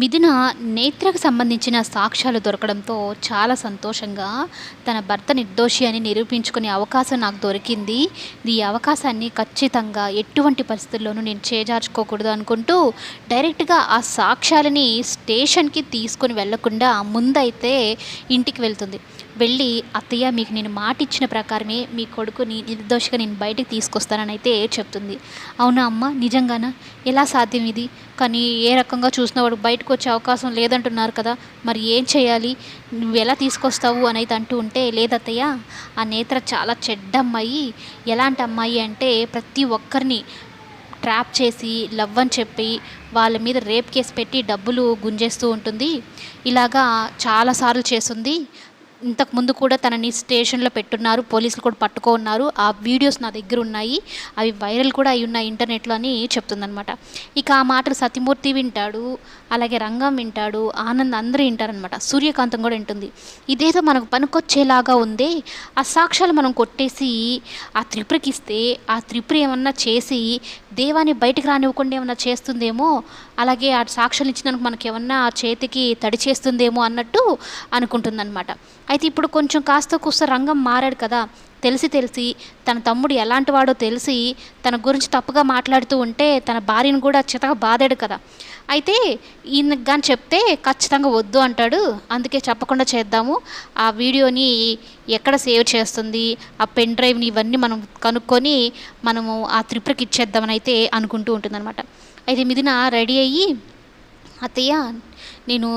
మిథున నేత్రకు సంబంధించిన సాక్ష్యాలు దొరకడంతో చాలా సంతోషంగా తన భర్త నిర్దోషి అని నిరూపించుకునే అవకాశం నాకు దొరికింది. ఈ అవకాశాన్ని ఖచ్చితంగా ఎటువంటి పరిస్థితుల్లోనూ నేను చేజార్చుకోకూడదు అనుకుంటూ డైరెక్ట్గా ఆ సాక్ష్యాలని స్టేషన్కి తీసుకొని వెళ్ళకుండా ముందైతే ఇంటికి వెళ్తుంది. వెళ్ళి అత్తయ్య మీకు నేను మాట ఇచ్చిన ప్రకారమే మీ కొడుకుని నిర్దోషిగా నేను బయటకు తీసుకొస్తానని అయితే చెప్తుంది. అవునా అమ్మ? నిజంగానా? ఎలా సాధ్యం ఇది? కానీ ఏ రకంగా చూసిన వాడు బయటకు వచ్చే అవకాశం లేదంటున్నారు కదా. మరి ఏం చేయాలి? నువ్వు ఎలా తీసుకొస్తావు? అనేది అంటూ ఉంటే లేదత్తయ్య ఆ నేత్ర చాలా చెడ్డ అమ్మాయి. ఎలాంటి అమ్మాయి అంటే ప్రతి ఒక్కరిని ట్రాప్ చేసి లవ్ అని చెప్పి వాళ్ళ మీద రేప్ కేసు పెట్టి డబ్బులు గుంజేస్తూ ఉంటుంది. ఇలాగా చాలాసార్లు చేస్తుంది. ఇంతకు ముందు కూడా తనని స్టేషన్లో పెట్టున్నారు పోలీసులు కూడా పట్టుకో ఉన్నారు ఆ వీడియోస్ నా దగ్గర ఉన్నాయి. అవి వైరల్ కూడా అయి ఉన్నాయి ఇంటర్నెట్లో అని చెప్తుందనమాట ఇక ఆ మాటలు సత్యమూర్తి వింటాడు అలాగే రంగం వింటాడు ఆనంద్ అందరూ వింటారనమాట సూర్యకాంతం కూడా వింటుంది. ఇదేదో మనకు పనికొచ్చేలాగా ఉంది. ఆ సాక్ష్యాలు మనం కొట్టేసి ఆ త్రిపురకి ఇస్తే ఆ త్రిపుర ఏమన్నా చేసి దేవాన్ని బయటకు రానివ్వకుండా ఏమన్నా చేస్తుందేమో అలాగే ఆ సాక్ష్యాలు ఇచ్చినందుకు మనకేమన్నా ఆ చేతికి తడి చేస్తుందేమో అన్నట్టు అనుకుంటుందన్నమాట. అయితే ఇప్పుడు కొంచెం కాస్త కూస్త రంగం మారాడు కదా. తెలిసి తెలిసి తన తమ్ముడు ఎలాంటి వాడో తెలిసి తన గురించి తప్పుగా మాట్లాడుతూ ఉంటే తన భార్యను కూడా చితగా బాధాడు కదా. అయితే ఈయనకు కానీ చెప్తే ఖచ్చితంగా వద్దు అంటాడు. అందుకే చెప్పకుండా చేద్దాము. ఆ వీడియోని ఎక్కడ సేవ్ చేస్తుంది? ఆ పెన్ డ్రైవ్ని ఇవన్నీ మనం కనుక్కొని మనము ఆ త్రిపురకి ఇచ్చేద్దామని అయితే అనుకుంటూ ఉంటుందన్నమాట. అయితే మిథున రెడీ అయ్యి అత్తయ్య నేను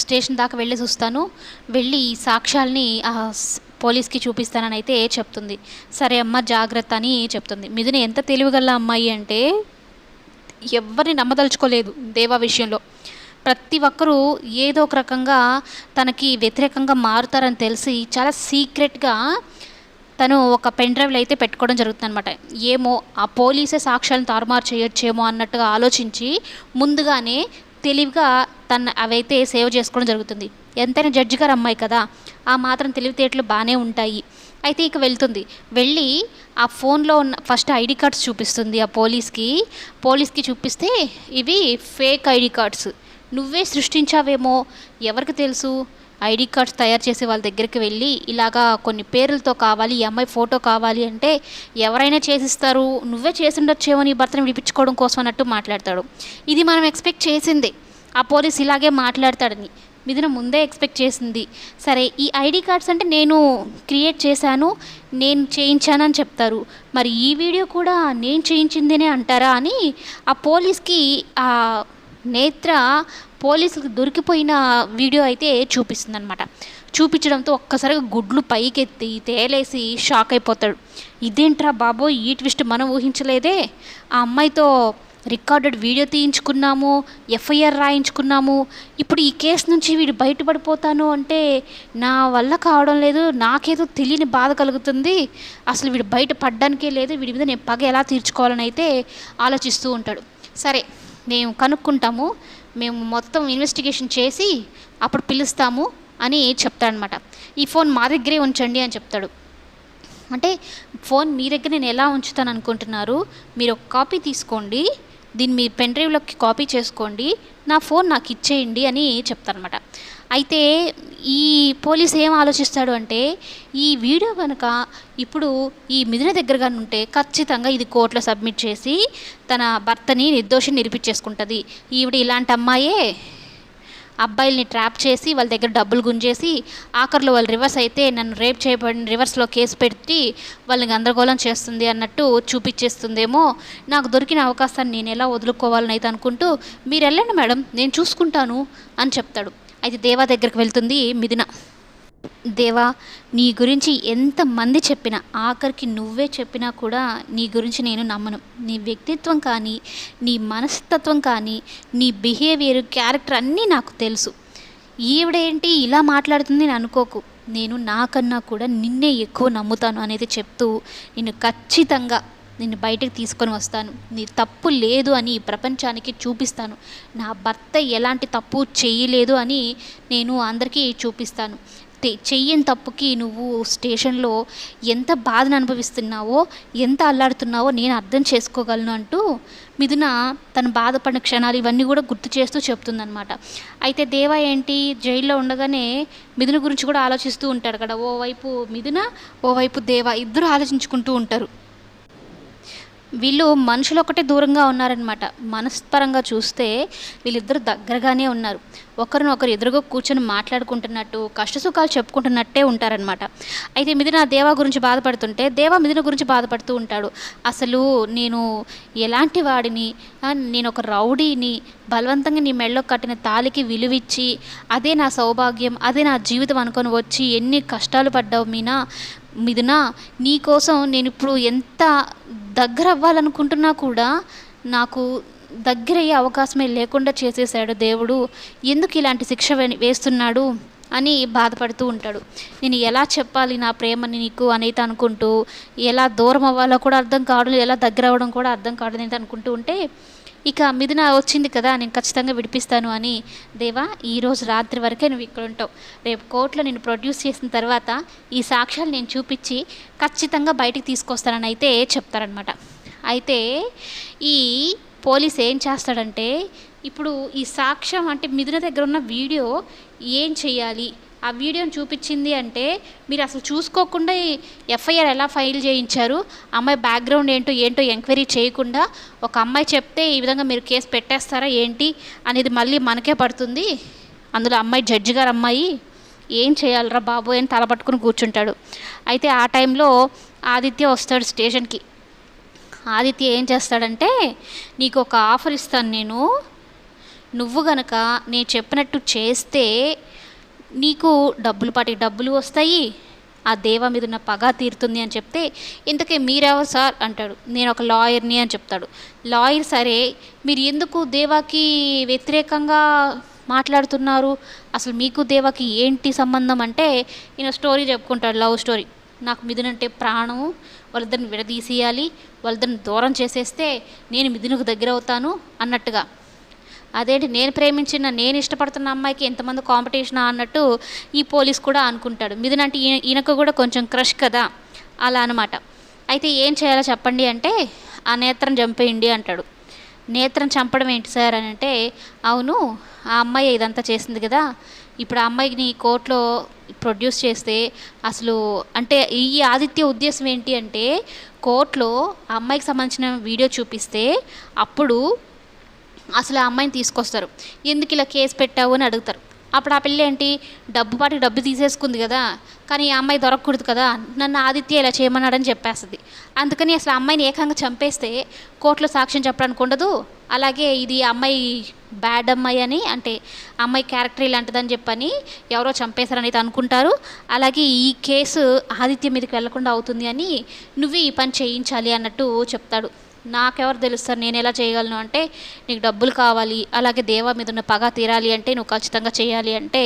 స్టేషన్ దాకా వెళ్ళి చూస్తాను. వెళ్ళి ఈ సాక్ష్యాల్ని ఆ పోలీస్కి చూపిస్తానని అయితే చెప్తుంది. సరే అమ్మ జాగ్రత్త అని చెప్తుంది. మిథున ఎంత తెలివిగల అమ్మాయి అంటే ఎవరిని నమ్మదలుచుకోలేదు దేవా విషయంలో. ప్రతి ఒక్కరూ ఏదో ఒక రకంగా తనకి వ్యతిరేకంగా మారుతారని తెలిసి చాలా సీక్రెట్గా తను ఒక పెన్ డ్రైవ్లో అయితే పెట్టుకోవడం జరుగుతుంది అనమాట ఏమో ఆ పోలీసే సాక్ష్యాలను తారుమారు చేయొచ్చేమో అన్నట్టుగా ఆలోచించి ముందుగానే తెలివిగా తను అవైతే సేవ్ చేసుకోవడం జరుగుతుంది. ఎంతైనా జడ్జి గారు అమ్మాయి కదా ఆ మాత్రం తెలివితేటలు బాగానే ఉంటాయి. అయితే ఇక వెళ్తుంది. వెళ్ళి ఆ ఫోన్లో ఉన్న ఫస్ట్ ఐడి కార్డ్స్ చూపిస్తుంది ఆ పోలీస్కి. పోలీస్కి చూపిస్తే ఇవి ఫేక్ ఐడి కార్డ్స్. నువ్వే సృష్టించావేమో ఎవరికి తెలుసు? ఐడి కార్డ్స్ తయారు చేసే వాళ్ళ దగ్గరికి వెళ్ళి ఇలాగా కొన్ని పేర్లతో కావాలి ఈ అమ్మాయి ఫోటో కావాలి అంటే ఎవరైనా చేసిస్తారు నువ్వే చేసిండొచ్చేమో నీ భర్తను విడిపించుకోవడం కోసం అన్నట్టు మాట్లాడతాడు. ఇది మనం ఎక్స్పెక్ట్ చేసిందే. ఆ పోలీస్ ఇలాగే మాట్లాడతాడని. మిథున ముందే ఎక్స్పెక్ట్ చేసింది. సరే ఈ ఐడి కార్డ్స్ అంటే నేను క్రియేట్ చేశాను నేను చేయించానని చెప్తారు. మరి ఈ వీడియో కూడా నేను చేయించిందేనే అంటారా అని ఆ పోలీస్కి ఆ నేత్ర పోలీసులకు దొరికిపోయిన వీడియో అయితే చూపిస్తుంది అనమాట చూపించడంతో ఒక్కసారిగా గుడ్లు పైకెత్తి తేలేసి షాక్ అయిపోతాడు. ఇదేంట్రా బాబో ఈ ట్విస్ట్ మనం ఊహించలేదే? ఆ అమ్మాయితో రికార్డెడ్ వీడియో తీయించుకున్నాము ఎఫ్ఐఆర్ రాయించుకున్నాము. ఇప్పుడు ఈ కేసు నుంచి వీడు బయటపడిపోతాను అంటే నా వల్ల కావడం లేదు నాకేదో తెలియని బాధ కలుగుతుంది. అసలు వీడు బయట పడ్డానికే లేదు వీడి మీద నేను పగ ఎలా తీర్చుకోవాలని అయితే ఆలోచిస్తూ ఉంటాడు. సరే మేము కనుక్కుంటాము. మేము మొత్తం ఇన్వెస్టిగేషన్ చేసి అప్పుడు పిలుస్తాము అని చెప్తాడనమాట ఈ ఫోన్ మా దగ్గరే ఉంచండి అని చెప్తాడు. అంటే ఫోన్ మీ దగ్గర నేను ఎలా ఉంచుతాను అనుకుంటున్నారు? మీరు ఒక కాపీ తీసుకోండి. దీన్ని మీ పెన్ డ్రైవ్లోకి కాపీ చేసుకోండి. నా ఫోన్ నాకు ఇచ్చేయండి అని చెప్తారనమాట అయితే ఈ పోలీస్ ఏం ఆలోచిస్తాడు అంటే ఈ వీడియో కనుక ఇప్పుడు ఈ మిథున దగ్గర కానీ ఉంటే ఖచ్చితంగా ఇది కోర్టులో సబ్మిట్ చేసి తన భర్తని నిర్దోషిని నిరూపించేసుకుంటుంది. ఈవిడ ఇలాంటి అమ్మాయే. అబ్బాయిల్ని ట్రాప్ చేసి వాళ్ళ దగ్గర డబ్బులు గుంజేసి ఆఖరిలో వాళ్ళు రివర్స్ అయితే నన్ను రేప్ చేయబడిన రివర్స్లో కేసు పెట్టి వాళ్ళని గందరగోళం చేస్తుంది అన్నట్టు చూపించేస్తుందేమో నాకు దొరికిన అవకాశాన్ని నేను ఎలా వదులుకోవాలని అయితే అనుకుంటూ మీరు వెళ్ళండి మేడం నేను చూసుకుంటాను అని చెప్తాడు. అయితే దేవా దగ్గరికి వెళ్తుంది మిథున. దేవా నీ గురించి ఎంతమంది చెప్పినా ఆఖరికి నువ్వే చెప్పినా కూడా నీ గురించి నేను నమ్మను. నీ వ్యక్తిత్వం కానీ నీ మనస్తత్వం కానీ నీ బిహేవియర్ క్యారెక్టర్ అన్నీ నాకు తెలుసు. ఈవిడేంటి ఇలా మాట్లాడుతుంది నేను అనుకోకు. నేను నాకన్నా కూడా నిన్నే ఎక్కువ నమ్ముతాను అనేది చెప్తూ నేను ఖచ్చితంగా నిన్ను బయటకు తీసుకొని వస్తాను. నీ తప్పు లేదు అని ప్రపంచానికి చూపిస్తాను. నా భర్త ఎలాంటి తప్పు చేయలేదు అని నేను అందరికీ చూపిస్తాను. చెయ్యని తప్పుకి నువ్వు స్టేషన్లో ఎంత బాధను అనుభవిస్తున్నావో ఎంత అల్లాడుతున్నావో నేను అర్థం చేసుకోగలను అంటూ మిథున తను బాధపడిన క్షణాలు ఇవన్నీ కూడా గుర్తు చేస్తూ చెప్తుందనమాట అయితే దేవా ఏంటి? జైల్లో ఉండగానే మిథున గురించి కూడా ఆలోచిస్తూ ఉంటాడు కదా. ఓవైపు మిథున ఓవైపు దేవా ఇద్దరు ఆలోచించుకుంటూ ఉంటారు. వీళ్ళు మనుషులు ఒకటే దూరంగా ఉన్నారనమాట మనస్పరంగా చూస్తే వీళ్ళిద్దరు దగ్గరగానే ఉన్నారు. ఒకరిని ఒకరు ఎదురుగా కూర్చొని మాట్లాడుకుంటున్నట్టు కష్టసుఖాలు చెప్పుకుంటున్నట్టే ఉంటారనమాట అయితే మిథున దేవా గురించి బాధపడుతుంటే దేవా మిథున గురించి బాధపడుతూ ఉంటాడు. అసలు నేను ఎలాంటి వాడిని? నేను ఒక రౌడీని బలవంతంగా నీ మెళ్ళో కట్టిన తాలికి విలువిచ్చి అదే నా సౌభాగ్యం అదే నా జీవితం అనుకొని వచ్చి ఎన్ని కష్టాలు పడ్డావు మీనా? మిథున నీ కోసం నేను ఇప్పుడు ఎంత దగ్గర అవ్వాలనుకుంటున్నా కూడా నాకు దగ్గరయ్యే అవకాశమే లేకుండా చేసేసాడు దేవుడు. ఎందుకు ఇలాంటి శిక్ష వే- వేస్తున్నాడు అని బాధపడుతూ ఉంటాడు. నేను ఎలా చెప్పాలి నా ప్రేమని నీకు అనేది అనుకుంటూ ఎలా దూరం అవ్వాలో కూడా అర్థం కావడం ఎలా దగ్గర అవ్వడం కూడా అర్థం కావడం అనేది అనుకుంటూ ఉంటే ఇక మిథున వచ్చింది కదా నేను ఖచ్చితంగా విడిపిస్తాను అని. దేవా ఈరోజు రాత్రి వరకే నువ్వు ఇక్కడ ఉంటావు. రేపు కోర్టులో నేను ప్రొడ్యూస్ చేసిన తర్వాత ఈ సాక్ష్యాలు నేను చూపించి ఖచ్చితంగా బయటికి తీసుకొస్తానని అయితే చెప్తారనమాట అయితే ఈ పోలీస్ ఏం చేస్తాడంటే ఇప్పుడు ఈ సాక్ష్యం అంటే మిథున దగ్గర ఉన్న వీడియో ఏం చేయాలి ఆ వీడియోని చూపించింది అంటే మీరు అసలు చూసుకోకుండా ఎఫ్ఐఆర్ ఎలా ఫైల్ చేయించారు? అమ్మాయి బ్యాక్గ్రౌండ్ ఏంటో ఏంటో ఎంక్వైరీ చేయకుండా ఒక అమ్మాయి చెప్తే ఈ విధంగా మీరు కేసు పెట్టేస్తారా ఏంటి అనేది మళ్ళీ మనకే పడుతుంది. అందులో అమ్మాయి జడ్జి గారు అమ్మాయి ఏం చేయాలరా బాబు అని తలపట్టుకుని కూర్చుంటాడు. అయితే ఆ టైంలో ఆదిత్య వస్తాడు స్టేషన్కి. ఆదిత్య ఏం చేస్తాడంటే నీకు ఒక ఆఫర్ ఇస్తాను నేను. నువ్వు గనక నేను చెప్పినట్టు చేస్తే నీకు డబ్బులు పాటి డబ్బులు వస్తాయి ఆ దేవ మీద ఉన్న పగ తీరుతుంది అని చెప్తే ఇంతకే మీరెవరు సార్ అంటాడు. నేను ఒక లాయర్ని అని చెప్తాడు. లాయర్ సరే మీరు ఎందుకు దేవాకి వ్యతిరేకంగా మాట్లాడుతున్నారు? అసలు మీకు దేవాకి ఏంటి సంబంధం అంటే ఈయన స్టోరీ చెప్పుకుంటాడు లవ్ స్టోరీ. నాకు మిథునంటే ప్రాణం వాళ్ళిద్దరిని విడదీసేయాలి వాళ్ళిద్దరిని దూరం చేసేస్తే నేను మిథునకు దగ్గర అవుతాను అన్నట్టుగా. అదేంటి నేను ప్రేమించిన నేను ఇష్టపడుతున్న అమ్మాయికి ఎంతమంది కాంపిటీషన్ అన్నట్టు ఈ పోలీస్ కూడా అనుకుంటాడు. మిథునంటే అంటే ఈయనకు కూడా కొంచెం క్రష్ కదా? అలా అనమాట అయితే ఏం చేయాలో చెప్పండి అంటే ఆ నేత్రం చంపేయండి అంటాడు. నేత్రం చంపడం ఏంటి సార్ అని అంటే అవును ఆ అమ్మాయి ఇదంతా చేసింది కదా? ఇప్పుడు ఆ అమ్మాయిని కోర్టులో ప్రొడ్యూస్ చేస్తే అసలు అంటే ఈ ఆదిత్య ఉద్దేశం ఏంటి అంటే కోర్టులో ఆ అమ్మాయికి సంబంధించిన వీడియో చూపిస్తే అప్పుడు అసలు ఆ అమ్మాయిని తీసుకొస్తారు. ఎందుకు ఇలా కేసు పెట్టావు అని అడుగుతారు. అప్పుడు ఆ పిల్ల ఏంటి? డబ్బు పాటికి డబ్బు తీసేసుకుంది కదా కానీ ఆ అమ్మాయి దొరకకూడదు కదా నన్ను ఆదిత్య ఇలా చేయమన్నాడని చెప్పేస్తుంది. అందుకని అసలు ఆ అమ్మాయిని ఏకంగా చంపేస్తే కోర్టులో సాక్ష్యం చెప్పడానికి ఉండదు. అలాగే ఇది అమ్మాయి బ్యాడ్ అమ్మాయి అని అంటే అమ్మాయి క్యారెక్టర్ ఇలాంటిదని చెప్పని ఎవరో చంపేశారని అయితే అనుకుంటారు. అలాగే ఈ కేసు ఆదిత్య మీదకి వెళ్ళకుండా అవుతుంది అని నువ్వే ఈ పని చేయించాలి అన్నట్టు చెప్తాడు. నాకెవరు తెలుస్తారు? నేను ఎలా చేయగలను అంటే నీకు డబ్బులు కావాలి అలాగే దేవా మీద ఉన్న పగ తీరాలి అంటే నువ్వు ఖచ్చితంగా చేయాలి అంటే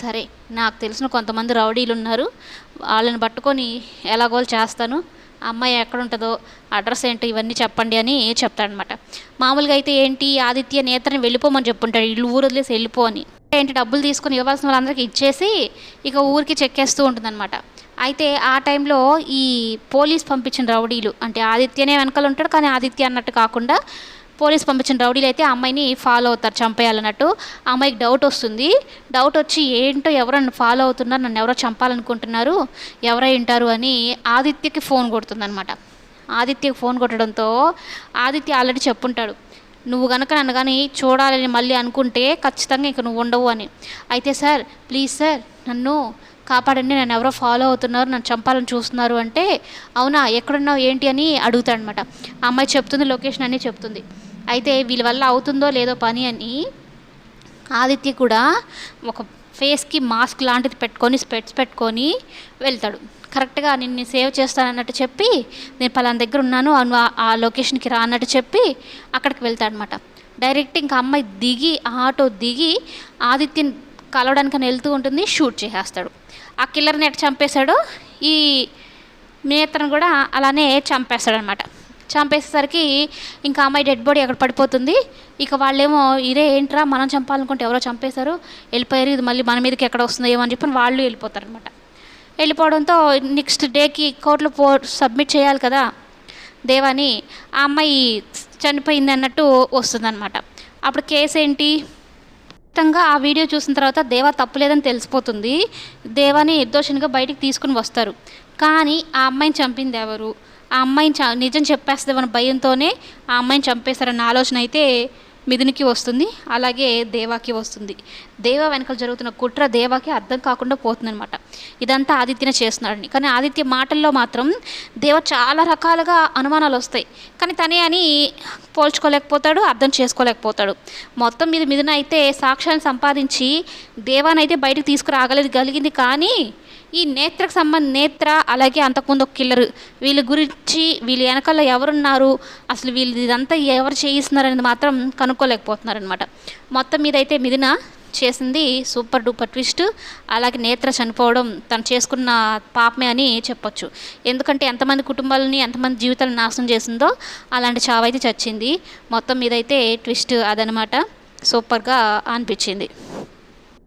సరే నాకు తెలిసిన కొంతమంది రౌడీలు ఉన్నారు. వాళ్ళని పట్టుకొని ఎలాగోలు చేస్తాను. అమ్మాయి ఎక్కడ ఉంటుందో అడ్రస్ ఏంటో ఇవన్నీ చెప్పండి అని చెప్తాడనమాట. మామూలుగా అయితే ఏంటి ఆదిత్య నేతని వెళ్ళిపోమని చెప్పుంటాడు. ఇల్లు ఊరు వదిలేసి వెళ్ళిపో అని. ఏంటి డబ్బులు తీసుకొని ఇవ్వాల్సిన వాళ్ళందరికీ ఇచ్చేసి ఇక ఊరికి చెక్కేస్తూ ఉంటుందన్నమాట. అయితే ఆ టైంలో ఈ పోలీస్ పంపించిన రౌడీలు అంటే ఆదిత్యనే వెనకాల ఉంటాడు కానీ ఆదిత్య అన్నట్టు కాకుండా పోలీస్ పంపించిన రౌడీలు అయితే ఆ అమ్మాయిని ఫాలో అవుతారు చంపేయాలన్నట్టు. ఆ అమ్మాయికి డౌట్ వస్తుంది. డౌట్ వచ్చి ఏంటో ఎవరో నన్ను ఫాలో అవుతున్నారు నన్ను ఎవరో చంపాలనుకుంటున్నారు ఎవరై ఉంటారు అని ఆదిత్యకి ఫోన్ కొడుతుందనమాట ఆదిత్యకి ఫోన్ కొట్టడంతో ఆదిత్య ఆల్రెడీ చెప్పుంటాడు నువ్వు కనుక నన్ను కానీ చూడాలని మళ్ళీ అనుకుంటే ఖచ్చితంగా ఇక నువ్వు ఉండవు అని. అయితే సార్ ప్లీజ్ సార్ నన్ను కాపాడండి నన్ను ఎవరో ఫాలో అవుతున్నారు నన్ను చంపాలని చూస్తున్నారు అంటే అవునా ఎక్కడున్నావు ఏంటి అని అడుగుతాడనమాట ఆ అమ్మాయి చెప్తుంది లొకేషన్ అన్నీ చెప్తుంది. అయితే వీళ్ళ వల్ల అవుతుందో లేదో పని అని ఆదిత్య కూడా ఒక ఫేస్కి మాస్క్ లాంటిది పెట్టుకొని స్పెట్స్ పెట్టుకొని వెళ్తాడు. కరెక్ట్గా నిన్ను సేవ్ చేస్తానన్నట్టు చెప్పి నేను పలానా దగ్గర ఉన్నాను ఆ- ఆ లొకేషన్కి రా అన్నట్టు చెప్పి అక్కడికి వెళ్తాడనమాట డైరెక్ట్ ఇంకా అమ్మాయి దిగి ఆటో దిగి ఆదిత్యని కలవడానికి వెళ్తూ ఉంటుంది షూట్ చేసేస్తాడు. ఆ కిల్లర్ని ఎట్ చంపేశాడు ఈ నేత్రను కూడా అలానే చంపేస్తాడనమాట చంపేసేసరికి ఇంకా అమ్మాయి డెడ్ బాడీ అక్కడ పడిపోతుంది. ఇక వాళ్ళేమో ఇదే ఏంట్రా మనం చంపాలనుకుంటే ఎవరో చంపేశారు? వెళ్ళిపోయారు ఇది మళ్ళీ మన మీదకి ఎక్కడ వస్తుందో ఏమని చెప్పి వాళ్ళు వెళ్ళిపోతారు అనమాట వెళ్ళిపోవడంతో నెక్స్ట్ డేకి కోర్టులో పో సబ్మిట్ చేయాలి కదా. దేవాని ఆ అమ్మాయి చనిపోయింది అన్నట్టు వస్తుందన్నమాట. అప్పుడు కేసు ఏంటి ఖచ్చితంగా ఆ వీడియో చూసిన తర్వాత దేవా తప్పులేదని తెలిసిపోతుంది. దేవాని నిర్దోషినిగా బయటికి తీసుకుని వస్తారు. కానీ ఆ అమ్మాయిని చంపింది ఎవరు? ఆ అమ్మాయిని చ నిజం చెప్పేస్తుందన్న భయంతోనే ఆ అమ్మాయిని చంపేస్తారన్న ఆలోచన అయితే మిథునికి వస్తుంది అలాగే దేవాకి వస్తుంది. దేవా వెనకాల జరుగుతున్న కుట్ర దేవాకి అర్థం కాకుండా పోతుందనమాట ఇదంతా ఆదిత్యనే చేస్తున్నాడని కానీ ఆదిత్య మాటల్లో మాత్రం దేవ చాలా రకాలుగా అనుమానాలు వస్తాయి. కానీ తనే అని పోల్చుకోలేకపోతాడు అర్థం చేసుకోలేకపోతాడు. మొత్తం మీద మిథున అయితే సాక్ష్యాన్ని సంపాదించి దేవానైతే బయటకు తీసుకురాగలేదు కలిగింది కానీ ఈ నేత్రకు సంబంధ నేత్ర అలాగే అంతకుముందు ఒక కిల్లరు. వీళ్ళ గురించి వీళ్ళ వెనకాల ఎవరున్నారు? అసలు వీళ్ళు ఇదంతా ఎవరు చేయిస్తున్నారు అనేది మాత్రం కనుక్కోలేకపోతున్నారనమాట మొత్తం మీద అయితే మిథున చేసింది సూపర్ డూపర్ ట్విస్ట్. అలాగే నేత్ర చనిపోవడం తను చేసుకున్న పాపమే అని చెప్పొచ్చు. ఎందుకంటే ఎంతమంది కుటుంబాలని ఎంతమంది జీవితాలను నాశనం చేసిందో అలాంటి చావైతే చచ్చింది. మొత్తం మీద అయితే ట్విస్ట్ అదనమాట సూపర్గా అనిపించింది.